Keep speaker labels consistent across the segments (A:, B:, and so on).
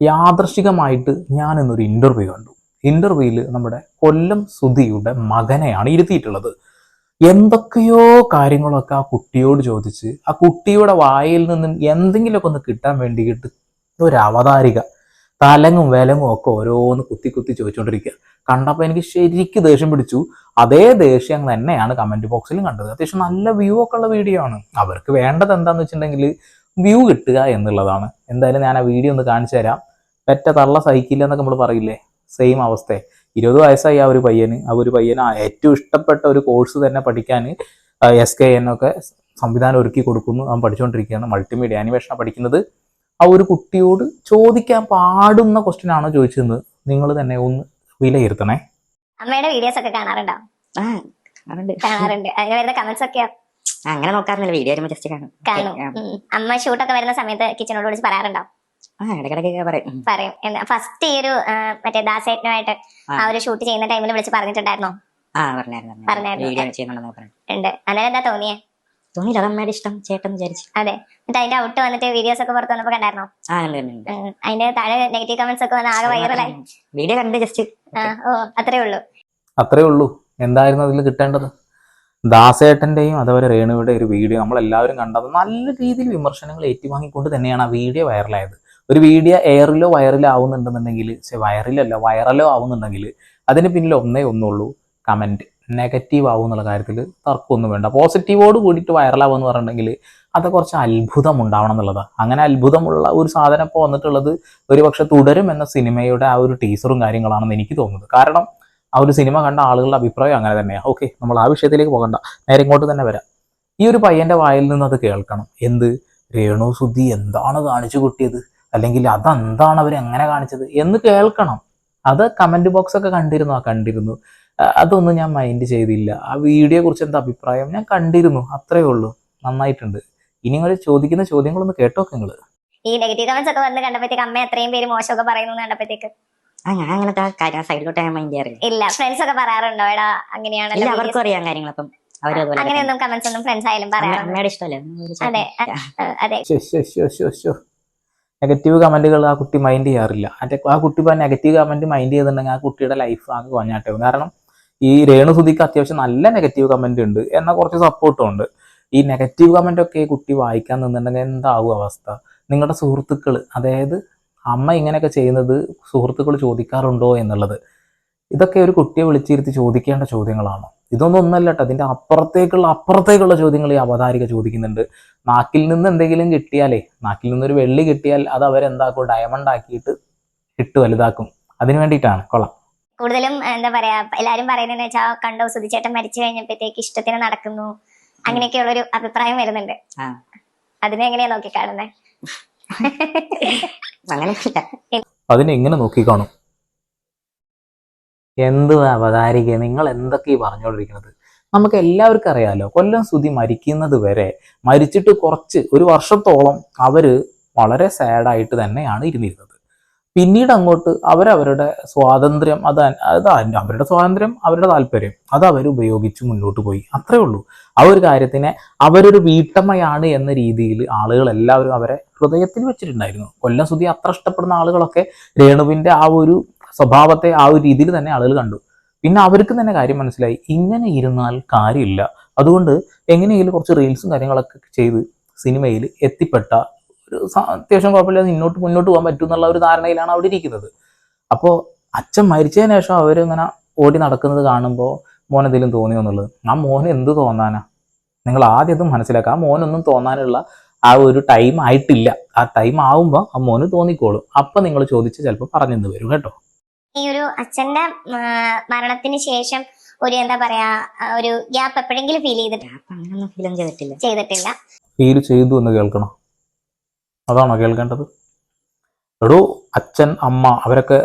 A: യാദൃശികമായിട്ട് ഞാൻ ഇന്നൊരു ഇന്റർവ്യൂ കണ്ടു ഇന്റർവ്യൂവിൽ നമ്മുടെ കൊല്ലം സുധിയുടെ മകനെയാണ് ഇരുത്തിയിട്ടുള്ളത്. എന്തൊക്കെയോ കാര്യങ്ങളൊക്കെ ആ കുട്ടിയോട് ചോദിച്ച് ആ കുട്ടിയുടെ വായിൽ നിന്നും എന്തെങ്കിലുമൊക്കെ ഒന്ന് കിട്ടാൻ വേണ്ടിയിട്ട് ഒരു അവതാരിക തലങ്ങും വിലങ്ങും ഒക്കെ ഓരോന്ന് കുത്തി കുത്തി ചോദിച്ചുകൊണ്ടിരിക്കുക കണ്ടപ്പോൾ എനിക്ക് ശരിക്കും ദേഷ്യം പിടിച്ചു. അതേ ദേഷ്യം തന്നെയാണ് കമന്റ് ബോക്സിലും കണ്ടത്. അത്യാവശ്യം നല്ല വ്യൂ ഒക്കെ ഉള്ള വീഡിയോ ആണ്. അവർക്ക് വേണ്ടത് എന്താണെന്ന് വെച്ചിട്ടുണ്ടെങ്കിൽ വ്യൂ കിട്ടുക എന്നുള്ളതാണ്. എന്തായാലും ഞാൻ ആ വീഡിയോ ഒന്ന് കാണിച്ചു തരാം. പെറ്റ തള്ള സഹിക്കില്ല എന്നൊക്കെ നമ്മൾ പറയില്ലേ? സെയിം അവസ്ഥ. ഇരുപത് വയസ്സായി ആ ഒരു പയ്യന്. ആ ഒരു പയ്യന് ഏറ്റവും ഇഷ്ടപ്പെട്ട ഒരു കോഴ്സ് തന്നെ പഠിക്കാൻ എസ് കെ എൻ ഒക്കെ സംവിധാനം ഒരുക്കി കൊടുക്കുന്നു. അവൻ പഠിച്ചുകൊണ്ടിരിക്കുകയാണ് മൾട്ടിമീഡിയ ആനിമേഷനാണ് പഠിക്കുന്നത്. ആ ഒരു കുട്ടിയോട് ചോദിക്കാൻ പാടുന്ന ക്വസ്റ്റ്യൻ ആണോ ചോദിച്ചതെന്ന് നിങ്ങൾ തന്നെ ഒന്ന് വിലയിരുത്തണേ.
B: അമ്മയുടെ വീഡിയോസ് ഒക്കെ കാണാറുണ്ടോ? കാണാറുണ്ട്. അതിന് വരുന്ന കമന്റ്സ് ഒക്കെ
C: ആ, അങ്ങനെ നോക്കാറില്ല വീഡിയോ വരുമ്പോ ജസ്റ്റ് കാണും.
B: കാണും. ഉം. അമ്മ ഷൂട്ടൊക്കെ വരുന്ന സമയത്ത് കിച്ചണോട് വിളിച്ച് പറയാറുണ്ടോ?
C: ആ ഇടക്കിടക്കൊക്കെ പറയും.
B: പറയും. ഫസ്റ്റ് ഈ ഒരു ആ, മറ്റേ ദാസേട്ടനുമായിട്ട്
C: ആ.
B: ആ ഒരു ഷൂട്ട് ചെയ്യുന്ന ടൈമിൽ വിളിച്ച് പറഞ്ഞിട്ടുണ്ടായിരുന്നോ?
C: ആ പറഞ്ഞായിരുന്നു
B: പറഞ്ഞായിരുന്നു.
C: വീഡിയോ ചെയ്യുന്നുണ്ടെന്ന് പറഞ്ഞു
B: ഉണ്ട്. അന്നേരം എന്താ തോന്നിയേ?
C: തോന്നിയില്ല ഇഷ്ടം ചേട്ടൻ വിചാരിച്ചു.
B: അതെ. എന്നിട്ട് അതിന്റെ ഔട്ട് വന്നിട്ട് വീഡിയോസ് ഒക്കെ പുറത്ത് വന്നപ്പോ കണ്ടായിരുന്നോ?
C: ആ ഉണ്ട് ഉണ്ട്, ഉണ്ട്.
B: ഉം. അതിന്റെ താഴെ നെഗറ്റീവ് കമന്റ്സ് ഒക്കെ വന്ന് ആകെ വൈറലായി
C: വീഡിയോ കണ്ട് ജസ്റ്റ്
B: ആ ഓ അത്രേ ഉള്ളൂ.
A: അത്രേ ഉള്ളൂ. എന്തായിരുന്നു അതിൽ കിട്ടേണ്ടത്? ദാസേട്ടന്റെയും അതുപോലെ രേണുവിടെ ഒരു വീഡിയോ നമ്മളെല്ലാവരും കണ്ടത് നല്ല രീതിയിൽ വിമർശനങ്ങൾ ഏറ്റുവാങ്ങിക്കൊണ്ട് തന്നെയാണ് ആ വീഡിയോ വൈറലായത്. ഒരു വീഡിയോ എയറിലോ വൈറലോ ആവുന്നുണ്ടെന്നുണ്ടെങ്കിൽ പക്ഷേ വൈറലല്ല വൈറലോ ആവുന്നുണ്ടെങ്കിൽ അതിന് പിന്നിൽ ഒന്നേ ഒന്നുള്ളൂ കമന്റ് നെഗറ്റീവ് ആവും എന്നുള്ള കാര്യത്തിൽ തർക്കമൊന്നും വേണ്ട. പോസിറ്റീവോട് കൂടിയിട്ട് വൈറലാവുമെന്ന് പറഞ്ഞിട്ടുണ്ടെങ്കിൽ അത് കുറച്ച് അത്ഭുതം ഉണ്ടാവണം എന്നുള്ളതാണ് അങ്ങനെ അത്ഭുതമുള്ള ഒരു സാധനം ഇപ്പോൾ വന്നിട്ടുള്ളത് ഒരുപക്ഷെ തുടരും എന്ന സിനിമയുടെ ആ ഒരു ടീസറും കാര്യങ്ങളാണെന്ന് എനിക്ക് തോന്നുന്നത്. കാരണം ആ ഒരു സിനിമ കണ്ട ആളുകളുടെ അഭിപ്രായം അങ്ങനെ തന്നെയാണ് ഓക്കെ നമ്മൾ ആ വിഷയത്തിലേക്ക് പോകണ്ട. നേരെ ഇങ്ങോട്ട് തന്നെ വരാം. ഈ ഒരു പയ്യന്റെ വായിൽ നിന്ന് അത് കേൾക്കണം. എന്ത്? രേണു സുധി എന്താണ് കാണിച്ചു കൂട്ടിയത്? അല്ലെങ്കിൽ അതെന്താണ് അവർ എങ്ങനെ കാണിച്ചത്? എന്ന് കേൾക്കണം. അത് കമന്റ് ബോക്സ് ഒക്കെ കണ്ടിരുന്നു ആ കണ്ടിരുന്നു. അതൊന്നും ഞാൻ മൈൻഡ് ചെയ്തില്ല. ആ വീഡിയോയെ കുറിച്ച് എന്താ അഭിപ്രായം? ഞാൻ കണ്ടിരുന്നു. അത്രേ ഉള്ളൂ. നന്നായിട്ടുണ്ട്. ഇനി നിങ്ങൾ ചോദിക്കുന്ന ചോദ്യങ്ങളൊന്ന് കേട്ടോക്കെ നിങ്ങൾ
B: ഈ നെഗറ്റീവ് കമന്റ്സ് ഒക്കെ വന്ന് കണ്ടപ്പോഴത്തേക്ക് അമ്മ എത്രയും പേര് മോശമൊക്കെ പറയുന്നു കണ്ടപ്പോഴത്തേക്ക്.
C: ആ ഞാൻ അങ്ങനത്തെ കാര്യം സൈഡിലോട്ട് ഞാൻ മൈൻഡ് ചെയ്യാറില്ല.
B: ഇല്ല ഫ്രണ്ട്സ് ഒക്കെ പറയാറുണ്ടോ? എടാ
C: ഇല്ല
B: അങ്ങനെയാണല്ലോ
C: അവർക്കും അറിയാം കാര്യങ്ങൾ അപ്പം അവരും അതുപോലെ തന്നെ.
B: അങ്ങനെയൊന്നും കമന്റ്സ് ഒന്നും ഫ്രണ്ട്സ് ആയാലും
C: അമ്മ-
B: പറയാറുണ്ട്
C: അമ്മയുടെ ഇഷ്ടമല്ലേ? ഒരു.
B: അതെ
C: ആ,
B: അതെ.
A: നെഗറ്റീവ് കമന്റുകൾ ആ കുട്ടി മൈൻഡ് ചെയ്യാറില്ല. മറ്റേ ആ കുട്ടി ഇപ്പൊ നെഗറ്റീവ് കമന്റ് മൈൻഡ് ചെയ്തിട്ടുണ്ടെങ്കിൽ ആ കുട്ടിയുടെ ലൈഫ് ആകെ കൊഞ്ഞാട്ടാവും. കാരണം ഈ രേണു സുധിക്ക് അത്യാവശ്യം നല്ല നെഗറ്റീവ് കമന്റ് ഉണ്ട്. എന്നാൽ കുറച്ച് സപ്പോർട്ടും ഉണ്ട്. ഈ നെഗറ്റീവ് കമന്റ് ഒക്കെ ഈ കുട്ടി വായിക്കാൻ നിന്നിട്ടുണ്ടെങ്കിൽ എന്താവും അവസ്ഥ? നിങ്ങളുടെ സുഹൃത്തുക്കൾ അതായത് അമ്മ ഇങ്ങനെയൊക്കെ ചെയ്യുന്നത് സുഹൃത്തുക്കൾ ചോദിക്കാറുണ്ടോ എന്നുള്ളത്. ഇതൊക്കെ ഒരു കുട്ടിയെ വിളിച്ചിരുത്തി ചോദിക്കേണ്ട ചോദ്യങ്ങളാണ്. ഇതൊന്നും ഒന്നല്ല കേട്ടോ. അതിന്റെ അപ്പുറത്തേക്കുള്ള അപ്പുറത്തേക്കുള്ള ചോദ്യങ്ങൾ ഈ അവതാരിക ചോദിക്കുന്നുണ്ട്. നാക്കിൽ നിന്ന് എന്തെങ്കിലും കിട്ടിയാലേ നാക്കിൽ നിന്നൊരു വെള്ളി കിട്ടിയാൽ അത് അവരെന്താക്കും? ഡയമണ്ട് ആക്കിയിട്ട് ഇട്ട് വലുതാക്കും. അതിന് വേണ്ടിയിട്ടാണ്. കൊള്ളാം.
B: കൂടുതലും എന്താ പറയാ എല്ലാരും പറയുന്നതെന്ന് വെച്ചാൽ കണ്ടോ സുധിച്ചേട്ടൻ മരിച്ചു കഴിഞ്ഞപ്പോഴത്തേക്ക് ഇഷ്ടത്തിന് നടക്കുന്നു. അങ്ങനെയൊക്കെയുള്ളൊരു അഭിപ്രായം വരുന്നുണ്ട്. അതിനെങ്ങനെയാ നോക്കി കാണുന്നത്
C: അങ്ങനെ.
A: അതിനെ എങ്ങനെ നോക്കിക്കാണും? എന്ത് അവതാരിക നിങ്ങൾ എന്തൊക്കെ ഈ പറഞ്ഞുകൊണ്ടിരിക്കുന്നത്? നമുക്ക് എല്ലാവർക്കും അറിയാലോ കൊല്ലം സ്തുതി മരിക്കുന്നത് വരെ മരിച്ചിട്ട് കുറച്ച് ഒരു വർഷത്തോളം അവർ വളരെ സാഡായിട്ട് തന്നെയാണ് ഇരുന്നിരുന്നത്. പിന്നീട് അങ്ങോട്ട് അവരവരുടെ സ്വാതന്ത്ര്യം അത് അത് അവരുടെ സ്വാതന്ത്ര്യം അവരുടെ താല്പര്യം അത് അവർ ഉപയോഗിച്ച് മുന്നോട്ട് പോയി. അത്രേ ഉള്ളൂ. ആ ഒരു കാര്യത്തിനെ അവരൊരു വീട്ടമ്മയാണ് എന്ന രീതിയിൽ ആളുകൾ എല്ലാവരും അവരെ ഹൃദയത്തിൽ വെച്ചിട്ടുണ്ടായിരുന്നു. കൊല്ലം സുധി അത്ര ഇഷ്ടപ്പെടുന്ന ആളുകളൊക്കെ രേണുവിന്റെ ആ ഒരു സ്വഭാവത്തെ ആ ഒരു രീതിയിൽ തന്നെ ആളുകൾ കണ്ടു. പിന്നെ അവർക്ക് തന്നെ കാര്യം മനസ്സിലായി. ഇങ്ങനെ ഇരുന്നാൽ കാര്യമില്ല. അതുകൊണ്ട് എങ്ങനെയെങ്കിലും കുറച്ച് റീൽസും കാര്യങ്ങളൊക്കെ ചെയ്ത് സിനിമയിൽ എത്തിപ്പെട്ട ഒരു അത്യാവശ്യം കുഴപ്പമില്ലാതെ മുന്നോട്ട് മുന്നോട്ട് പോകാൻ പറ്റും എന്നുള്ള ഒരു ധാരണയിലാണ് അവിടെ ഇരിക്കുന്നത്. അപ്പോൾ അച്ഛൻ മരിച്ചതിന് ശേഷം അവരിങ്ങനെ ഓടി നടക്കുന്നത് കാണുമ്പോൾ മോൻ എന്തെങ്കിലും തോന്നിയോ എന്നുള്ളത്? ആ മോന് എന്ത് തോന്നാനാ? നിങ്ങൾ ആദ്യം ഇത് മനസ്സിലാക്കുക. ആ മോനൊന്നും തോന്നാനുള്ള ആ ഒരു ടൈം ആയിട്ടില്ല. ആ ടൈം ആവുമ്പോൾ ആ മോന് തോന്നിക്കോളും. അപ്പം നിങ്ങൾ ചോദിച്ച് ചിലപ്പോൾ പറഞ്ഞെന്ന് വരും കേട്ടോ.
B: ഈ ഒരു അച്ഛന്റെ മരണത്തിന് ശേഷം ഒരു എന്താ പറയാ ഒരു ഗ്യാപ്പ് എപ്പോഴെങ്കിലും ഫീൽ ചെയ്തിട്ട്
C: അപ്പൊ അങ്ങനൊന്നും ഫീൽ ചെയ്തിട്ടില്ല.
B: ചെയ്തിട്ടില്ല.
A: ഫീൽ ചെയ്തു എന്ന് കേൾക്കണം? അതാണോ കേൾക്കേണ്ടത്? എടോ അച്ഛൻ അമ്മ അവരൊക്കെ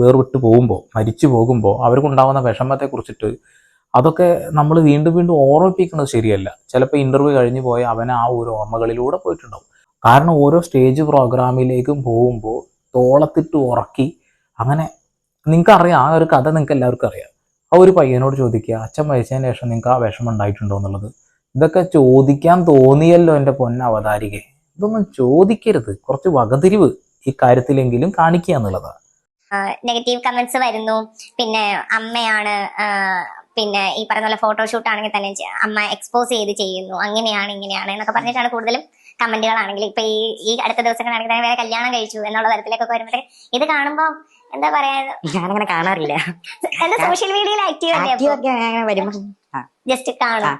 A: വേർവിട്ട് പോകുമ്പോൾ മരിച്ചു പോകുമ്പോൾ അവർക്കുണ്ടാകുന്ന വിഷമത്തെ കുറിച്ചിട്ട് അതൊക്കെ നമ്മൾ വീണ്ടും വീണ്ടും ഓർമ്മിപ്പിക്കുന്നത് ശരിയല്ല. ചിലപ്പോൾ ഇന്റർവ്യൂ കഴിഞ്ഞു പോയ അവൻ ആ ഒരു ഓർമ്മകളിലൂടെ പോയിട്ടുണ്ടാവും. കാരണം ഓരോ സ്റ്റേജ് പ്രോഗ്രാമിലേക്കും പോകുമ്പോൾ തോളത്തിട്ട് ഉറക്കി അങ്ങനെ നിങ്ങൾക്കറിയാം ആ ഒരു കഥ നിങ്ങൾക്ക് എല്ലാവർക്കും അറിയാം. ആ ഒരു പയ്യനോട് ചോദിക്കുക അച്ഛൻ മരിച്ചതിന് ശേഷം നിങ്ങൾക്ക് ആ വിഷമം ഉണ്ടായിട്ടുണ്ടോ? എന്നുള്ളത്. ഇതൊക്കെ ചോദിക്കാൻ തോന്നിയല്ലോ എന്റെ പൊന്ന അവതാരികെ ഇതൊന്നും ചോദിക്കരുത്. കുറച്ച് വകതിരിവ് ഈ കാര്യത്തിലെങ്കിലും കാണിക്കുക എന്നുള്ളതാണ്.
B: നെഗറ്റീവ് കമന്റ്സ് വരുന്നു. പിന്നെ അമ്മയാണ് പിന്നെ ഈ പറഞ്ഞ പോലെ ഫോട്ടോഷൂട്ട് ആണെങ്കിൽ തന്നെ അമ്മ എക്സ്പോസ് ചെയ്ത് ചെയ്യുന്നു. അങ്ങനെയാണ് ഇങ്ങനെയാണ് എന്നൊക്കെ പറഞ്ഞിട്ടാണ് കൂടുതലും കമന്റുകളാണെങ്കിൽ ഇപ്പൊ ഈ ഈ അടുത്ത ദിവസങ്ങളാണെങ്കിൽ തന്നെ വേറെ കല്യാണം കഴിച്ചു എന്നുള്ള തരത്തിലൊക്കെ വരുമ്പോഴത്തേക്ക് ഇത് കാണുമ്പോൾ എന്താ പറയാ?
C: ഞാനങ്ങനെ കാണാറില്ല.
B: എന്താ സോഷ്യൽ മീഡിയയിൽ ആക്റ്റീവ് അല്ലേ
C: ആക്റ്റീവ് ഒക്കെ അങ്ങനെ
B: ജസ്റ്റ് കാണും.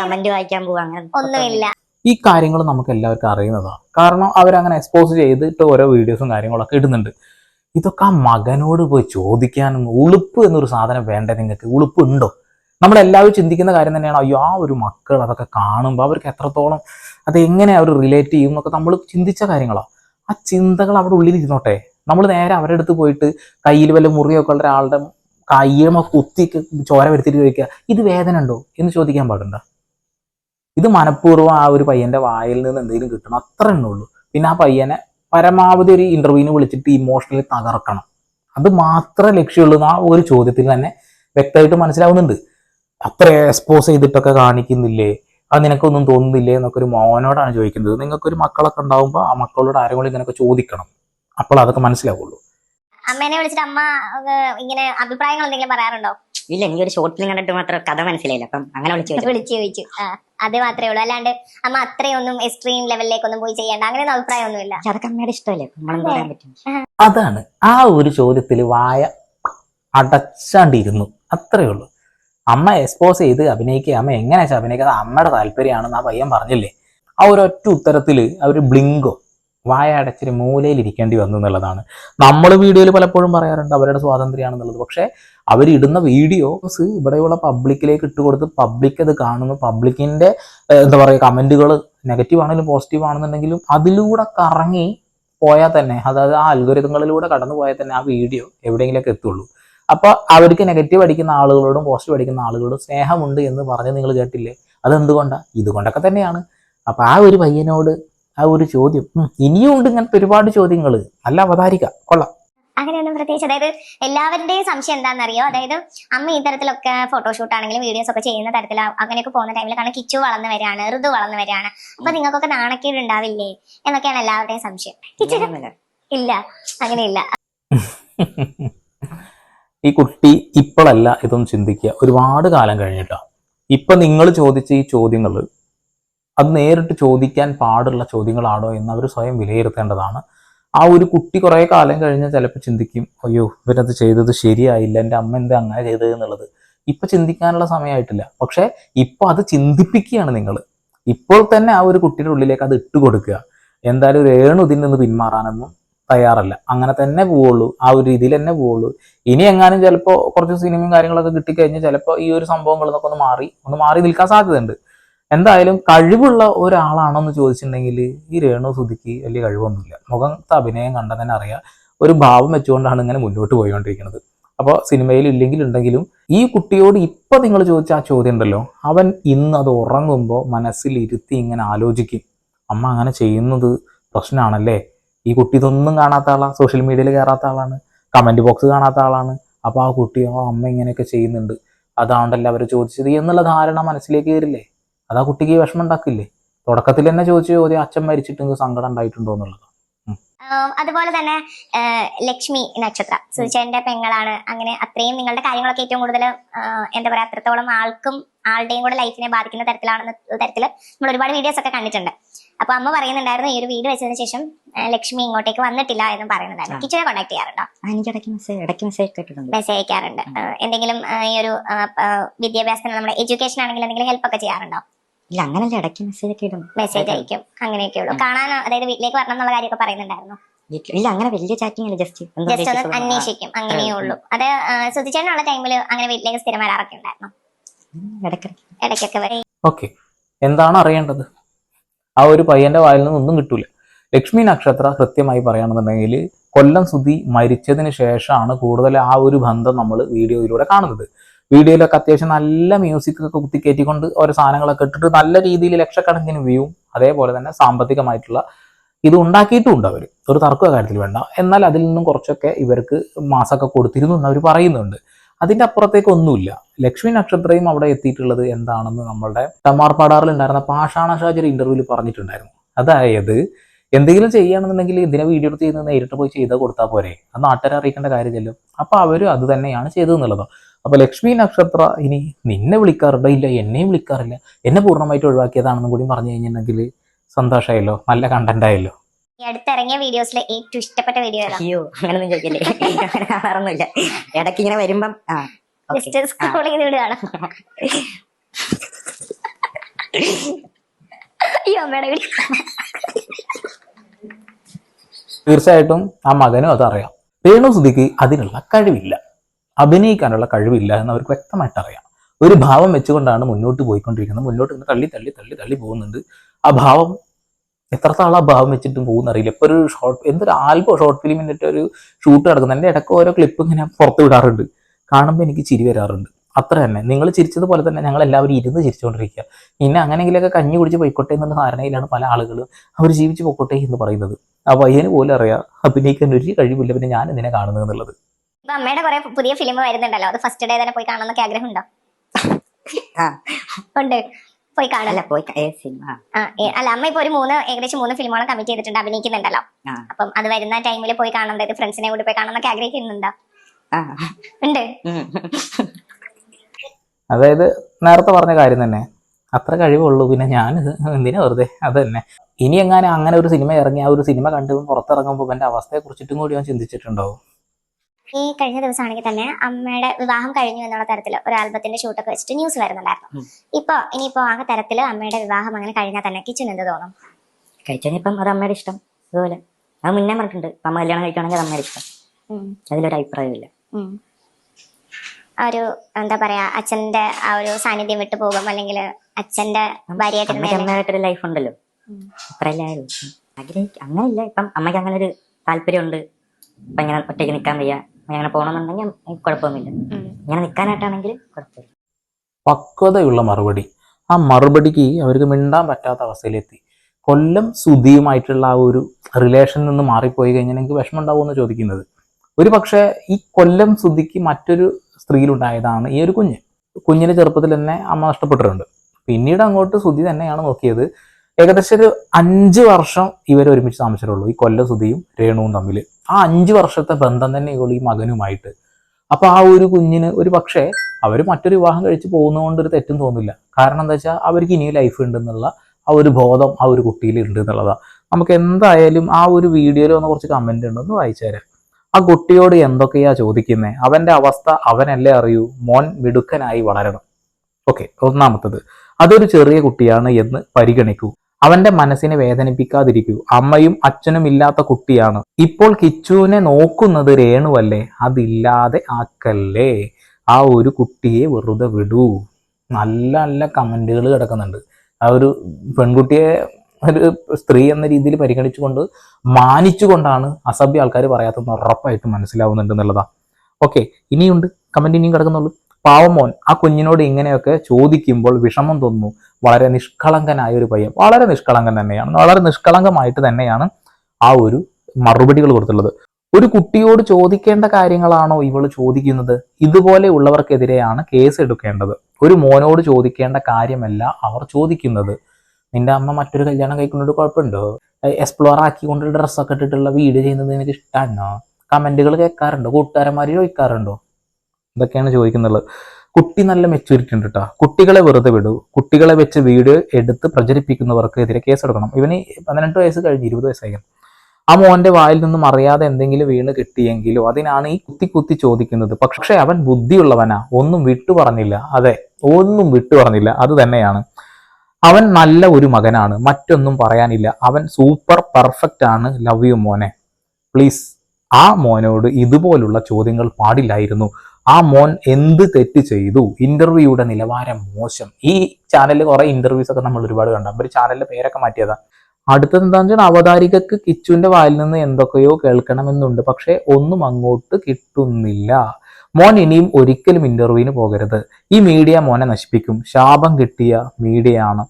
C: കമന്റ് വായിക്കാൻ പോവാ അങ്ങനെ
B: ഒന്നുമില്ല.
A: ഈ കാര്യങ്ങൾ നമുക്ക് എല്ലാവർക്കും അറിയുന്നതാണ്. കാരണം അവരങ്ങനെ എക്സ്പോസ് ചെയ്തിട്ട് ഓരോ വീഡിയോസും കാര്യങ്ങളൊക്കെ ഇടുന്നുണ്ട്. ഇതൊക്കെ ആ മകനോട് പോയി ചോദിക്കാനും ഉളുപ്പ് എന്നൊരു സാധനം വേണ്ട നിങ്ങൾക്ക്? ഉളുപ്പ് ഉണ്ടോ? നമ്മളെല്ലാവരും ചിന്തിക്കുന്ന കാര്യം തന്നെയാണ് അയ്യോ ആ ഒരു മക്കൾ അതൊക്കെ കാണുമ്പോൾ അവർക്ക് എത്രത്തോളം അത് എങ്ങനെ അവർ റിലേറ്റ് ചെയ്യും എന്നൊക്കെ നമ്മൾ ചിന്തിച്ച കാര്യങ്ങളാണ് ആ ചിന്തകൾ അവിടെ ഉള്ളിലിരുന്നോട്ടെ. നമ്മൾ നേരെ അവരുടെ അടുത്ത് പോയിട്ട് കയ്യിൽ വല്ല മുറിയൊക്കെ ഉള്ള ഒരാളുടെ കയ്യമ കുത്തി ചോര വരുത്തിയിട്ട് ചോദിക്കുക ഇത് വേദന ഉണ്ടോ? എന്ന് ചോദിക്കാൻ പാടുണ്ടോ? ഇത് മനഃപൂർവം ആ ഒരു പയ്യന്റെ വായിൽ നിന്ന് എന്തെങ്കിലും കിട്ടണം. അത്ര എണ്ണുള്ളൂ ഉള്ളൂ. പിന്നെ ആ പയ്യനെ പരമാവധി ഒരു ഇന്റർവ്യൂവിന് വിളിച്ചിട്ട് ഇമോഷണലി തകർക്കണം. അത് മാത്രമേ ലക്ഷ്യമുള്ളൂ ആ ഒരു ചോദ്യത്തിൽ തന്നെ വ്യക്തമായിട്ട് മനസ്സിലാവുന്നുണ്ട്. അത്ര എക്സ്പോസ് ചെയ്തിട്ടൊക്കെ കാണിക്കുന്നില്ലേ? അത് നിനക്കൊന്നും തോന്നുന്നില്ലേ എന്നൊക്കെ ഒരു മോനോടാണ് ചോദിക്കുന്നത്. നിങ്ങൾക്കൊരു മക്കളൊക്കെ ഉണ്ടാവുമ്പോൾ ആ മക്കളോട് ആരെങ്കിലും ഇങ്ങനെയൊക്കെ ചോദിക്കണം. അപ്പോൾ അതൊക്കെ മനസ്സിലാവുള്ളൂ.
B: അമ്മേനെ വിളിച്ചിട്ട് അമ്മ ഇങ്ങനെ അഭിപ്രായങ്ങൾ എന്തെങ്കിലും പറയാറുണ്ടോ?
C: ഇല്ല എനിക്ക് ഒരു ഷോർട്ട് ഫിലിം കണ്ടിട്ട് മാത്രം കഥ മനസ്സിലായില്ല. അപ്പം അങ്ങനെ വിളിച്ചു ചോദിച്ചു.
B: വിളിച്ചു ചോദിച്ചു. ആ, അത് മാത്രമേ ഉള്ളൂ. അല്ലാണ്ട് അമ്മ അത്രയൊന്നും എക്സ്ട്രീം ലെവലിലേക്കൊന്നും പോയി ചെയ്യേണ്ട. അങ്ങനെയൊന്നും അഭിപ്രായമൊന്നുമില്ല.
C: പക്ഷെ അതൊക്കെ അമ്മയുടെ ഇഷ്ടമല്ലേ? അപ്പം പറയാൻ പറ്റും.
A: അതാണ് ആ ഒരു ചോദ്യത്തിൽ വായ അടച്ചാണ്ടിരുന്നു. അത്രേ ഉള്ളൂ. അമ്മ എക്സ്പോസ് ചെയ്ത് അഭിനയിക്കുക അമ്മ എങ്ങനെ വെച്ചാൽ അഭിനയിക്കുക അത് അമ്മയുടെ താല്പര്യമാണെന്ന് ആ പയ്യൻ പറഞ്ഞില്ലേ? ആ ഒരൊറ്റ ഉത്തരത്തിൽ അവർ ബ്ലിങ്കോ വായ അടച്ചിട്ട് മൂലയിൽ ഇരിക്കേണ്ടി വന്നു എന്നുള്ളതാണ്. നമ്മൾ വീഡിയോയിൽ പലപ്പോഴും പറയാറുണ്ട് അവരുടെ സ്വാതന്ത്ര്യമാണെന്നുള്ളത് പക്ഷേ അവരിടുന്ന വീഡിയോസ് ഇവിടെയുള്ള പബ്ലിക്കിലേക്ക് ഇട്ട് കൊടുത്ത് പബ്ലിക് അത് കാണുന്നു. പബ്ലിക്കിന്റെ എന്താ പറയുക കമന്റുകൾ നെഗറ്റീവ് ആണെങ്കിലും പോസിറ്റീവ് ആണെന്നുണ്ടെങ്കിലും അതിലൂടെ കറങ്ങി പോയാൽ തന്നെ അതായത് ആ അൽഗോരിതങ്ങളിലൂടെ കടന്നു പോയാൽ തന്നെ ആ വീഡിയോ എവിടെയെങ്കിലൊക്കെ എത്തുള്ളൂ. അപ്പോൾ അവർക്ക് നെഗറ്റീവ് അടിക്കുന്ന ആളുകളോടും പോസിറ്റീവ് അടിക്കുന്ന ആളുകളോടും സ്നേഹമുണ്ട് എന്ന് പറഞ്ഞ് നിങ്ങൾ കേട്ടില്ലേ? അതെന്തുകൊണ്ടാണ് ഇതുകൊണ്ടൊക്കെ തന്നെയാണ്. അപ്പോൾ ആ ഒരു പയ്യനോട് ആ ഒരു ചോദ്യം. ഇനിയും ഉണ്ട് ഇങ്ങനത്തെ ഒരുപാട് ചോദ്യങ്ങൾ. നല്ല അവതാരിക. കൊള്ളാം.
B: അങ്ങനെയൊന്നും പ്രത്യേകിച്ച് അതായത് എല്ലാവരുടെയും സംശയം എന്താണെന്നറിയോ? അതായത് അമ്മ ഈ തരത്തിലൊക്കെ ഫോട്ടോഷൂട്ട് ആണെങ്കിലും വീഡിയോസ് ഒക്കെ ചെയ്യുന്ന തരത്തിൽ അങ്ങനെയൊക്കെ പോകുന്ന ടൈമിൽ കാരണം കിച്ചു വളർന്നു വരാണ് ഋതു വളർന്നു വരാണ് അപ്പൊ നിങ്ങൾക്കൊക്കെ നാണക്കേട് ഉണ്ടാവില്ലേ? എന്നൊക്കെയാണ് എല്ലാവരുടെയും സംശയം. കിച്ചു ഇല്ല അങ്ങനെയില്ല.
A: ഈ കുട്ടി ഇപ്പോഴല്ല ഇതൊന്നും ചിന്തിക്കുക. ഒരുപാട് കാലം കഴിഞ്ഞിട്ടാ. ഇപ്പൊ നിങ്ങൾ ചോദിച്ച ഈ ചോദ്യങ്ങൾ അത് നേരിട്ട് ചോദിക്കാൻ പാടുള്ള ചോദ്യങ്ങളാണോ എന്ന് അവർ സ്വയം വിലയിരുത്തേണ്ടതാണ്. ആ ഒരു കുട്ടി കുറേ കാലം കഴിഞ്ഞാൽ ചിലപ്പോൾ ചിന്തിക്കും അയ്യോ ഇവരത് ചെയ്തത് ശരിയായില്ല എന്റെ അമ്മ എന്താ അങ്ങനെ ചെയ്തത് എന്നുള്ളത്? ഇപ്പൊ ചിന്തിക്കാനുള്ള സമയമായിട്ടില്ല പക്ഷെ ഇപ്പൊ അത് ചിന്തിപ്പിക്കുകയാണ് നിങ്ങൾ ഇപ്പോൾ തന്നെ ആ ഒരു കുട്ടിയുടെ ഉള്ളിലേക്ക് അത് ഇട്ട് കൊടുക്കുക. എന്തായാലും ഒരു ഏണു ഇതിൽ നിന്ന് പിന്മാറാനൊന്നും തയ്യാറല്ല. അങ്ങനെ തന്നെ പോവുള്ളൂ. ആ ഒരു രീതിയിൽ തന്നെ പോവുള്ളൂ. ഇനി എങ്ങാനും ചിലപ്പോൾ കുറച്ച് സിനിമയും കാര്യങ്ങളൊക്കെ കിട്ടിക്കഴിഞ്ഞ് ചിലപ്പോൾ ഈ ഒരു സംഭവങ്ങൾ നിന്നൊക്കെ ഒന്ന് മാറി ഒന്ന് മാറി നിൽക്കാൻ സാധ്യതയുണ്ട്. എന്തായാലും കഴിവുള്ള ഒരാളാണെന്ന് ചോദിച്ചിട്ടുണ്ടെങ്കിൽ ഈ രേണു സുധിക്ക് വലിയ കഴിവൊന്നുമില്ല. മുഖത്തെ അഭിനയം കണ്ടാൽ തന്നെ അറിയാം. ഒരു ഭാവം വെച്ചുകൊണ്ടാണ് ഇങ്ങനെ മുന്നോട്ട് പോയിക്കൊണ്ടിരിക്കുന്നത്. അപ്പോൾ സിനിമയിൽ ഇല്ലെങ്കിൽ ഉണ്ടെങ്കിലും ഈ കുട്ടിയോട് ഇപ്പൊ നിങ്ങൾ ചോദിച്ച ആ ചോദ്യം ഉണ്ടല്ലോ അവൻ ഇന്ന് അത് ഉറങ്ങുമ്പോൾ മനസ്സിൽ ഇരുത്തി ഇങ്ങനെ ആലോചിക്കും. അമ്മ അങ്ങനെ ചെയ്യുന്നത് പ്രശ്നമാണല്ലേ ഈ കുട്ടി ഇതൊന്നും കാണാത്ത ആളാ സോഷ്യൽ മീഡിയയിൽ കയറാത്ത ആളാണ് കമന്റ് ബോക്സ് കാണാത്ത ആളാണ്. അപ്പോൾ ആ കുട്ടി ആ അമ്മ ഇങ്ങനെയൊക്കെ ചെയ്യുന്നുണ്ട്. അതാണ്ടല്ല അവർ ചോദിച്ചത് എന്നുള്ള ധാരണ മനസ്സിലേക്ക് കയറില്ലേ അത് ആ കുട്ടിക്ക് വിഷമം ഉണ്ടാക്കില്ലേ? തുടക്കത്തിൽ തന്നെ ചോദിച്ച ചോദ്യം അച്ഛൻ മരിച്ചിട്ട് നിങ്ങൾക്ക് സങ്കടം ഉണ്ടായിട്ടുണ്ടോ എന്നുള്ളത്.
B: അതുപോലെ തന്നെ ലക്ഷ്മി നക്ഷത്രം സുചേന്റെ പെങ്ങളാണ്. അങ്ങനെ അത്രയും നിങ്ങളുടെ കാര്യങ്ങളൊക്കെ ഏറ്റവും കൂടുതൽ എന്താ പറയാ അത്രത്തോളം ആൾക്കും ആളുടെയും കൂടെ ലൈഫിനെ ബാധിക്കുന്ന തരത്തിലാണെന്ന തരത്തിൽ നമ്മൾ ഒരുപാട് വീഡിയോസ് ഒക്കെ കണ്ടിട്ടുണ്ട്. അപ്പൊ അമ്മ പറയുന്നുണ്ടായിരുന്നു ഈ ഒരു വീട് വെച്ചതിന് ശേഷം ലക്ഷ്മി ഇങ്ങോട്ടേക്ക് വന്നിട്ടില്ല എന്ന് പറയുന്നുണ്ടായിരുന്നു
C: ആ.
B: കിച്ചുനെ കോൺടാക്ട് ചെയ്യാറുണ്ടോ?
C: എനിക്ക് ഇടയ്ക്ക് മെസ്സേജ് ഇടയ്ക്ക് മെസ്സേജ് കേട്ടിട്ടുണ്ട്
B: മെസ്സേജ് അയക്കാറുണ്ട്. എന്തെങ്കിലും ഈ ഒരു വിദ്യാഭ്യാസത്തിന് നമ്മുടെ എഡ്യൂക്കേഷൻ ആണെങ്കിൽ എന്തെങ്കിലും ഹെൽപ്പ് ഒക്കെ ചെയ്യാറുണ്ടോ?
C: ഇല്ല അങ്ങനല്ല ഇടയ്ക്ക് മെസ്സേജ് ഒക്കെ ഇടും.
B: മെസ്സേജ് അയക്കും. അങ്ങനെയൊക്കെ ഉള്ളൂ. കാണാൻ അതായത് വീട്ടിലേക്ക് വരണം എന്നുള്ള കാര്യമൊക്കെ പറയുന്നുണ്ടായിരുന്നു.
C: വീട്ടിൽ- ഇല്ല അങ്ങനെ വലിയ ചാറ്റിംഗ് അല്ല ജസ്റ്റ്
B: ജസ്റ്റ് ഒന്ന് അന്വേഷിക്കും. അങ്ങനെയേ ഉള്ളൂ. അത് ശ്രദ്ധിച്ചാലുള്ള ടൈമിൽ അങ്ങനെ വീട്ടിലേക്ക് സ്ഥിരം വരാറൊക്കെ ഉണ്ടായിരുന്നു ഇടയ്ക്കൊക്കെ വരും.
A: ഓക്കെ എന്താണ് അറിയേണ്ടത്? ആ ഒരു പയ്യന്റെ വായിൽ നിന്ന് ഒന്നും കിട്ടൂല. ലക്ഷ്മി നക്ഷത്ര കൃത്യമായി പറയുകയാണെന്നുണ്ടെങ്കിൽ കൊല്ലം സുധി മരിച്ചതിന് ശേഷമാണ് കൂടുതൽ ആ ഒരു ബന്ധം നമ്മൾ വീഡിയോയിലൂടെ കാണുന്നത്. വീഡിയോയിലൊക്കെ അത്യാവശ്യം നല്ല മ്യൂസിക് ഒക്കെ കുത്തിക്കയറ്റിക്കൊണ്ട് ഓരോ സാധനങ്ങളൊക്കെ ഇട്ടിട്ട് നല്ല രീതിയിൽ ലക്ഷക്കണക്കിന് വ്യൂവും അതേപോലെ തന്നെ സാമ്പത്തികമായിട്ടുള്ള ഇത് ഉണ്ടാക്കിയിട്ടുമുണ്ട് അവർ ഒരു തർക്ക കാര്യത്തിൽ വേണ്ട. എന്നാൽ അതിൽ നിന്നും കുറച്ചൊക്കെ ഇവർക്ക് മാസമൊക്കെ കൊടുത്തിരുന്നു എന്ന് അവർ പറയുന്നുണ്ട്. അതിന്റെ അപ്പുറത്തേക്ക് ഒന്നുമില്ല. ലക്ഷ്മി നക്ഷത്രയും അവിടെ എത്തിയിട്ടുള്ളത് എന്താണെന്ന് നമ്മളുടെ തമാർപ്പാടാറിൽ പടാറിൽ ഉണ്ടായിരുന്ന പാഷാണ ഷാജി ഇന്റർവ്യൂവിൽ പറഞ്ഞിട്ടുണ്ടായിരുന്നു. അതായത് എന്തെങ്കിലും ചെയ്യുകയാണെന്നുണ്ടെങ്കിൽ ഇതിനെ വീഡിയോ എടുത്ത് ചെയ്യുന്നത് നേരിട്ട് പോയി ചെയ്ത് കൊടുത്താൽ പോരെ. അത് നാട്ടുകാരെ അറിയിക്കേണ്ട കാര്യമില്ലല്ലോ. അപ്പോൾ അവർ അത് തന്നെയാണ് ചെയ്തതെന്നുള്ളതോ. അപ്പൊ ലക്ഷ്മി നക്ഷത്ര ഇനി നിന്നെ വിളിക്കാറുണ്ടോ? ഇല്ല എന്നെയും വിളിക്കാറില്ല. എന്നെ പൂർണമായിട്ട് ഒഴിവാക്കിയതാണെന്നും കൂടി പറഞ്ഞു കഴിഞ്ഞിട്ടുണ്ടെങ്കിൽ സന്തോഷമായല്ലോ? നല്ല കണ്ടന്റ് ആയല്ലോ?
B: ഈ അടുത്തിറങ്ങിയ വീഡിയോസിലെ ഏറ്റവും ഇഷ്ടപ്പെട്ട വീഡിയോ
C: അയ്യോ അങ്ങനൊന്നും ചോദിക്കല്ലേ അങ്ങനെ കാണാറൊന്നുമില്ല ഇടയ്ക്ക് ഇങ്ങനെ വരുമ്പം ആ.
B: ജസ്റ്റ് സ്ക്രോൾ വീഡിയോ അയ്യോ അമ്മയുടെ വീഡിയോ
A: തീർച്ചയായിട്ടും ആ മകനും അതറിയാം. രേണു സുധിക്ക് അതിനുള്ള കഴിവില്ല. അഭിനയിക്കാനുള്ള കഴിവില്ല എന്ന് അവർക്ക് വ്യക്തമായിട്ട് അറിയാം. ഒരു ഭാവം വെച്ചുകൊണ്ടാണ് മുന്നോട്ട് പോയിക്കൊണ്ടിരിക്കുന്നത്. മുന്നോട്ട് ഇങ്ങനെ തള്ളി തള്ളി തള്ളി തള്ളി പോകുന്നുണ്ട്. ആ ഭാവം എത്രത്താളാ ഭാവം വെച്ചിട്ടും പോകുന്ന അറിയില്ല ഇപ്പൊ ഒരു ഷോർട്ട് എന്തൊരു ആൽബം ഷോർട്ട് ഫിലിമിന്റെ ഒരു ഷൂട്ട് നടക്കുന്നത് എന്റെ ഇടയ്ക്ക് ഓരോ ക്ലിപ്പ് ഇങ്ങനെ പുറത്ത് വിടാറുണ്ട്. കാണുമ്പോൾ എനിക്ക് ചിരി വരാറുണ്ട്. അത്ര തന്നെ. നിങ്ങൾ ചിരിച്ചതുപോലെ തന്നെ ഞങ്ങൾ എല്ലാവരും ഇരുന്ന് ചിരിച്ചുകൊണ്ടിരിക്കുക പിന്നെ അങ്ങനെയെങ്കിലൊക്കെ കഞ്ഞി കുടിച്ച് പോയിക്കോട്ടെ എന്നുള്ള ധാരണയിലാണ് പല ആളുകളും അവർ ജീവിച്ച് പോയിക്കോട്ടെ എന്ന് പറയുന്നത്. ആ പയ്യന് പോലും അറിയാം അഭിനയിക്കാൻ ഒരു കഴിവില്ല. പിന്നെ ഞാൻ എന്തിനെ കാണുന്നത് എന്നുള്ളത്.
B: ഇപ്പൊ അമ്മയുടെ കുറെ പുതിയ ഫിലിം വരുന്നുണ്ടല്ലോ. അത് ഫസ്റ്റ് ഡേ തന്നെ പോയി കാണണമെന്നൊക്കെ ആഗ്രഹമുണ്ടോ?
C: ഉണ്ടോ
B: ഉണ്ട്. പോയി കാണല്ലോ
C: അല്ല പോയി സിനിമ
B: ആ, അല്ല അമ്മ ഇപ്പൊ ഒരു മൂന്ന് ഏകദേശം മൂന്ന് ഫിലിമോളം കമ്മിറ്റ് ചെയ്തിട്ടുണ്ട് അഭിനയിക്കുന്നുണ്ടല്ലോ. അപ്പം അത് വരുന്ന ടൈമിൽ പോയി കാണണം. അതായത് ഫ്രണ്ട്സിനെ കൂടി പോയി കാണണം എന്നൊക്കെ ആഗ്രഹിക്കുന്നുണ്ടോ?
C: ആ.
B: ഉണ്ട്.
A: അതായത് നേരത്തെ പറഞ്ഞ കാര്യം തന്നെ. അത്ര കഴിവുള്ളൂ. പിന്നെ ഞാൻ എന്തിനാ വെറുതെ? അത് തന്നെ ഇനി എങ്ങാനും അങ്ങനെ ഒരു സിനിമ ഇറങ്ങി ആ ഒരു സിനിമ കണ്ട് പുറത്തിറങ്ങുമ്പോൾ എന്റെ അവസ്ഥയെ കുറിച്ചിട്ടും കൂടി ഞാൻ ചിന്തിച്ചിട്ടുണ്ടാവും.
B: ഈ കഴിഞ്ഞ ദിവസമാണെങ്കിൽ തന്നെ അമ്മയുടെ വിവാഹം കഴിഞ്ഞു എന്നുള്ള തരത്തിൽ ഒരു ആൽബത്തിന്റെ ഷൂട്ടൊക്കെ വെച്ചിട്ട് ന്യൂസ് വരുന്നുണ്ടായിരുന്നു. ഇപ്പൊ ഇനിയിപ്പോ ആ തരത്തിൽ അമ്മയുടെ വിവാഹം അങ്ങനെ കഴിഞ്ഞാൽ തന്നെ കിച്ചൻ എന്ത് തോന്നും?
C: കഴിച്ചപ്പം അത് അമ്മയുടെ ഇഷ്ടം. അതുപോലെ അത് മുന്നേ പറഞ്ഞിട്ടുണ്ട്. അമ്മ കല്യാണം കഴിക്കുകയാണെങ്കിൽ അത് അമ്മയുടെ ഇഷ്ടം. അതിലൊരു അഭിപ്രായമില്ല.
B: ഒരു എന്താ പറയാ അച്ഛന്റെ ആ ഒരു സാന്നിധ്യം വിട്ടു പോകും. അല്ലെങ്കിൽ അച്ഛന്റെ ഭാര്യയായിട്ട്
C: ലൈഫ് ഉണ്ടല്ലോ.
B: ഉം.
C: അത്രയല്ലേ ആയുള്ളൂ. ആഗ്രഹിക്ക അങ്ങനെയില്ല. ഇപ്പം അമ്മയ്ക്ക് അങ്ങനെ ഒരു താല്പര്യമുണ്ട്. ഇപ്പൊ ഇങ്ങനെ ഒറ്റയ്ക്ക് നിൽക്കാൻ വയ്യ. അങ്ങനെ പോകണമെന്നുണ്ടെങ്കിൽ കുഴപ്പമില്ല കുഴപ്പമൊന്നുമില്ല ഇങ്ങനെ നിൽക്കാനായിട്ടാണെങ്കിൽ കുഴപ്പമില്ല.
A: പക്വതയുള്ള മറുപടി. ആ മറുപടിക്ക് അവർക്ക് മിണ്ടാൻ പറ്റാത്ത അവസ്ഥയിലെത്തി. കൊല്ലം സുധിയുമായിട്ടുള്ള ആ ഒരു റിലേഷനിൽ നിന്ന് മാറിപ്പോയി കഴിഞ്ഞാൽ എനിക്ക് വിഷമം ഉണ്ടാവുമെന്ന് ചോദിക്കുന്നത്. ഒരു പക്ഷേ ഈ കൊല്ലം സുധിക്ക് മറ്റൊരു സ്ത്രീയിലുണ്ടായതാണ് ഈ ഒരു കുഞ്ഞ്. കുഞ്ഞിന് ചെറുപ്പത്തിൽ തന്നെ അമ്മ നഷ്ടപ്പെട്ടിട്ടുണ്ട്. പിന്നീട് അങ്ങോട്ട് സുധി തന്നെയാണ് നോക്കിയത്. ഏകദേശം ഒരു അഞ്ച് വർഷം ഇവർ ഒരുമിച്ച് താമസിച്ചിട്ടുള്ളൂ. ഈ കൊല്ലം സുധിയും രേണുവും തമ്മിൽ ആ അഞ്ച് വർഷത്തെ ബന്ധം തന്നെ ഇവൾ ഈ മകനുമായിട്ട്. അപ്പൊ ആ ഒരു കുഞ്ഞിന് ഒരു പക്ഷേ അവർ മറ്റൊരു വിവാഹം കഴിച്ച് പോകുന്നതുകൊണ്ട് ഒരു തെറ്റും തോന്നില്ല. കാരണം എന്താ വെച്ചാൽ അവർക്ക് ഇനിയും ലൈഫ് ഉണ്ടെന്നുള്ള ആ ഒരു ബോധം ആ ഒരു കുട്ടിയിൽ ഉണ്ട് എന്നുള്ളതാണ് നമുക്ക് എന്തായാലും ആ ഒരു വീഡിയോയിൽ വന്ന കുറച്ച് കമന്റ് ഉണ്ടെന്ന് വായിച്ചു തരാം. ആ കുട്ടിയോട് എന്തൊക്കെയാ ചോദിക്കുന്നത് അവന്റെ അവസ്ഥ അവനല്ലേ അറിയൂ. മോൻ മിടുക്കനായി വളരണം. ഓക്കെ ഒന്നാമത്തത്. അതൊരു ചെറിയ കുട്ടിയാണ് എന്ന് പരിഗണിക്കൂ. അവന്റെ മനസ്സിനെ വേദനിപ്പിക്കാതിരിക്കൂ. അമ്മയും അച്ഛനും ഇല്ലാത്ത കുട്ടിയാണ്. ഇപ്പോൾ കിച്ചുവിനെ നോക്കുന്നത് രേണുവല്ലേ അതില്ലാതെ ആക്കല്ലേ? ആ ഒരു കുട്ടിയെ വെറുതെ വിടൂ. നല്ല നല്ല കമന്റുകൾ കിടക്കുന്നുണ്ട്. ആ ഒരു പെൺകുട്ടിയെ ഒരു സ്ത്രീ എന്ന രീതിയിൽ പരിഗണിച്ചുകൊണ്ട് മാനിച്ചുകൊണ്ടാണ് അസഭ്യ ആൾക്കാർ പറയാത്തതെന്ന് ഉറപ്പായിട്ട് മനസ്സിലാവുന്നുണ്ട് എന്നുള്ളതാണ് ഓക്കെ ഇനിയുണ്ട്. കമന്റ് ഇനിയും കിടക്കുന്നുള്ളൂ. പാവമോൻ ആ കുഞ്ഞിനോട് ഇങ്ങനെയൊക്കെ ചോദിക്കുമ്പോൾ വിഷമം തോന്നുന്നു. വളരെ നിഷ്കളങ്കനായ ഒരു പയ്യൻ. വളരെ നിഷ്കളങ്കൻ തന്നെയാണ്. വളരെ നിഷ്കളങ്കമായിട്ട് തന്നെയാണ് ആ ഒരു മറുപടികൾ കൊടുത്തുള്ളത് ഒരു കുട്ടിയോട് ചോദിക്കേണ്ട കാര്യങ്ങളാണോ ഇവൾ ചോദിക്കുന്നത്? ഇതുപോലെയുള്ളവർക്കെതിരെയാണ് കേസ് എടുക്കേണ്ടത്. ഒരു മോനോട് ചോദിക്കേണ്ട കാര്യമല്ല അവർ ചോദിക്കുന്നത്. നിന്റെ അമ്മ മറ്റൊരു കല്യാണം കഴിക്കുന്നൊരു കുഴപ്പമുണ്ടോ? എക്സ്പ്ലോർ ആക്കിക്കൊണ്ട് ഡ്രസ്സൊക്കെ ഇട്ടിട്ടുള്ള വീഡിയോ ചെയ്യുന്നത് എനിക്ക് ഇഷ്ടമാണോ കമന്റുകൾ കേൾക്കാറുണ്ടോ? കൂട്ടുകാരന്മാർ ചോദിക്കാറുണ്ടോ? ഇതൊക്കെയാണ് ചോദിക്കുന്നത്? കുട്ടി നല്ല മെച്ചൂരിറ്റി ഉണ്ട് കേട്ടോ കുട്ടികളെ വെറുതെ വിടൂ. കുട്ടികളെ വെച്ച് വീഡിയോ എടുത്ത് പ്രചരിപ്പിക്കുന്നവർക്കെതിരെ കേസെടുക്കണം ഇവന് പതിനെട്ട് വയസ്സ് കഴിഞ്ഞ് ഇരുപത് വയസ്സായി. ആ മോന്റെ വായിൽ നിന്നും അറിയാതെ എന്തെങ്കിലും വീണ് കിട്ടിയെങ്കിലോ അതിനാണ് ഈ കുത്തി കുത്തി ചോദിക്കുന്നത്. പക്ഷെ അവൻ ബുദ്ധിയുള്ളവനാ. ഒന്നും വിട്ടു പറഞ്ഞില്ല. അതെ ഒന്നും വിട്ടു പറഞ്ഞില്ല. അത് തന്നെയാണ്. അവൻ നല്ല ഒരു മകനാണ്. മറ്റൊന്നും പറയാനില്ല. അവൻ സൂപ്പർ പെർഫെക്റ്റ് ആണ്. ലവ് യു മോനെ. പ്ലീസ് ആ മോനോട് ഇതുപോലുള്ള ചോദ്യങ്ങൾ പാടില്ലായിരുന്നു. ആ മോൻ എന്ത് തെറ്റ് ചെയ്തു? ഇന്റർവ്യൂയുടെ നിലവാരം മോശം. ഈ ചാനലിൽ കുറെ ഇന്റർവ്യൂസ് ഒക്കെ നമ്മൾ ഒരുപാട് കണ്ടു. ഒരു ചാനലിന്റെ പേരൊക്കെ മാറ്റിയതാ. അടുത്തത് എന്താണെന്ന് വെച്ചാൽ അവതാരികക്ക് കിച്ചുവിന്റെ വായിൽ നിന്ന് എന്തൊക്കെയോ കേൾക്കണമെന്നുണ്ട്. പക്ഷെ ഒന്നും അങ്ങോട്ട് കിട്ടുന്നില്ല. മോൻ ഇനിയും ഒരിക്കലും ഇന്റർവ്യൂവിന് പോകരുത്. ഈ മീഡിയ മോനെ നശിപ്പിക്കും. ശാപം കിട്ടിയ മീഡിയയാണ്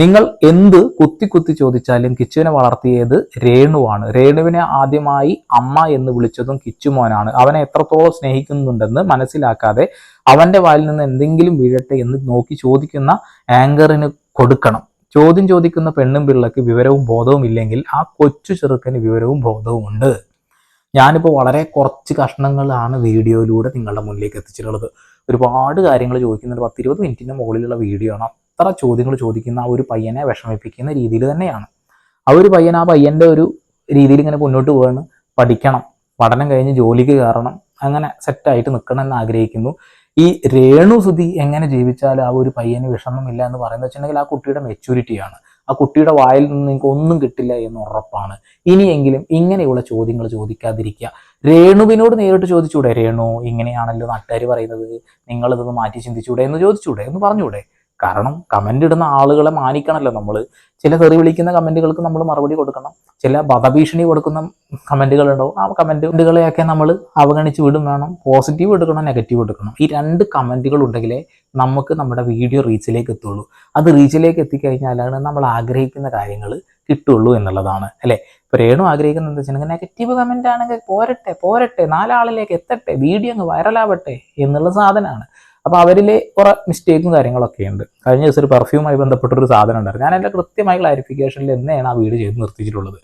A: നിങ്ങൾ എന്ത് കുത്തി കുത്തി ചോദിച്ചാലും കിച്ചുവിനെ വളർത്തിയത് രേണുവാണ്. രേണുവിനെ ആദ്യമായി അമ്മ എന്ന് വിളിച്ചതും കിച്ചുമോനാണ്. അവനെ എത്രത്തോളം സ്നേഹിക്കുന്നുണ്ടെന്ന് മനസ്സിലാക്കാതെ അവന്റെ വായിൽ നിന്ന് എന്തെങ്കിലും വീഴട്ടെ എന്ന് നോക്കി ചോദിക്കുന്ന ആങ്കറിന് കൊടുക്കണം. ചോദ്യം ചോദിക്കുന്ന പെണ്ണും പിള്ളക്ക് വിവരവും ബോധവും ഇല്ലെങ്കിൽ ആ കൊച്ചു ചെറുക്കന് വിവരവും ബോധവും ഉണ്ട്. ഞാനിപ്പോൾ വളരെ കുറച്ച് കഷ്ണങ്ങളാണ് വീഡിയോയിലൂടെ നിങ്ങളുടെ മുന്നിലേക്ക് എത്തിച്ചിട്ടുള്ളത്. ഒരുപാട് കാര്യങ്ങൾ ചോദിക്കുന്നുണ്ട് പത്തിരുപത് മിനിറ്റിന് മുകളിലുള്ള വീഡിയോ ആണ്. അത്ര ചോദ്യങ്ങൾ ചോദിക്കുന്ന ആ ഒരു പയ്യനെ വിഷമിപ്പിക്കുന്ന രീതിയിൽ തന്നെയാണ്. ആ ഒരു പയ്യൻ ആ പയ്യന്റെ ഒരു രീതിയിൽ ഇങ്ങനെ മുന്നോട്ട് പോവാണ്. പഠിക്കണം. പഠനം കഴിഞ്ഞ് ജോലിക്ക് കയറണം. അങ്ങനെ സെറ്റായിട്ട് നിൽക്കണം എന്ന് ആഗ്രഹിക്കുന്നു. ഈ രേണു സുധി എങ്ങനെ ജീവിച്ചാൽ ആ ഒരു പയ്യന് വിഷമമില്ല എന്ന് പറയുന്നത് വെച്ചിട്ടുണ്ടെങ്കിൽ ആ കുട്ടിയുടെ മെച്യൂരിറ്റിയാണ് ആ കുട്ടിയുടെ വായിൽ നിന്ന് നിങ്ങൾക്ക് ഒന്നും കിട്ടില്ല എന്ന് ഉറപ്പാണ്. ഇനിയെങ്കിലും ഇങ്ങനെയുള്ള ചോദ്യങ്ങൾ ചോദിക്കാതിരിക്കുക. രേണുവിനോട് നേരിട്ട് ചോദിച്ചൂടെ? രേണു ഇങ്ങനെയാണല്ലോ നാട്ടുകാർ പറയുന്നത്. നിങ്ങളിതൊന്ന് മാറ്റി ചിന്തിച്ചൂടെ? എന്ന് ചോദിച്ചൂടെ? എന്ന് പറഞ്ഞൂടെ? കാരണം കമന്റ് ഇടുന്ന ആളുകളെ മാനിക്കണമല്ലോ നമ്മൾ ചില തെറി വിളിക്കുന്ന കമന്റുകൾക്ക് നമ്മൾ മറുപടി കൊടുക്കണം. ചില വധഭീഷണി കൊടുക്കുന്ന കമന്റുകൾ ഉണ്ടാവും. ആ കമന്റുകളെയൊക്കെ നമ്മൾ അവഗണിച്ച് വിടും വേണം. പോസിറ്റീവ് എടുക്കണം നെഗറ്റീവ് എടുക്കണം. ഈ രണ്ട് കമന്റുകൾ ഉണ്ടെങ്കിലേ നമുക്ക് നമ്മുടെ വീഡിയോ റീച്ചിലേക്ക് എത്തുള്ളൂ. അത് റീച്ചിലേക്ക് എത്തിക്കഴിഞ്ഞാലാണ് നമ്മൾ ആഗ്രഹിക്കുന്ന കാര്യങ്ങൾ കിട്ടുള്ളൂ എന്നുള്ളതാണ്. അല്ലേ? ഇപ്പോൾ രേണു ആഗ്രഹിക്കുന്നത് എന്താ വെച്ചിട്ടുണ്ടെങ്കിൽ നെഗറ്റീവ് കമന്റ് ആണെങ്കിൽ പോരട്ടെ പോരട്ടെ നാലാളിലേക്ക് എത്തട്ടെ വീഡിയോ അങ്ങ് വൈറലാവട്ടെ എന്നുള്ള സാധനമാണ്. അപ്പൊ അവരിലെ കുറെ മിസ്റ്റേക്കും കാര്യങ്ങളൊക്കെ ഉണ്ട്. കഴിഞ്ഞ ദിവസം ഒരു പെർഫ്യൂമായി ബന്ധപ്പെട്ടൊരു സാധനം ഉണ്ടായിരുന്നു. ഞാൻ എന്റെ കൃത്യമായ ക്ലാരിഫിക്കേഷനിൽ എന്നെയാണ് ആ വീട് ചെയ്ത് നിർത്തിച്ചിട്ടുള്ളത്.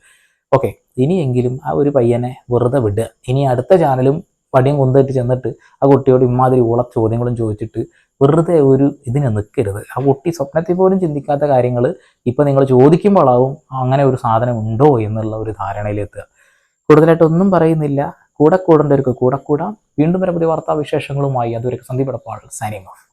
A: ഓക്കെ ഇനിയെങ്കിലും ആ ഒരു പയ്യനെ വെറുതെ വിടുക. ഇനി അടുത്ത ചാനലും പടിയും കൊന്നിട്ട് ചെന്നിട്ട് ആ കുട്ടിയോട് ഇമാതിരി ഊള ചോദ്യങ്ങളും ചോദിച്ചിട്ട് വെറുതെ ഒരു ഇതിനെ നിൽക്കരുത് ആ കുട്ടി സ്വപ്നത്തിൽ പോലും ചിന്തിക്കാത്ത കാര്യങ്ങൾ ഇപ്പം നിങ്ങൾ ചോദിക്കുമ്പോഴാവും അങ്ങനെ ഒരു സാധനം ഉണ്ടോ എന്നുള്ള ഒരു ധാരണയിലെത്തുക. കൂടുതലായിട്ടൊന്നും പറയുന്നില്ല. കൂടെ കൂടേണ്ടവർക്ക് കൂടെ കൂടാം. വീണ്ടും പുതിയ വാർത്താ വിശേഷങ്ങളുമായി അതുവരെ സന്ദീപ് എടപ്പാൾ സൈനിങ് ഓഫ്.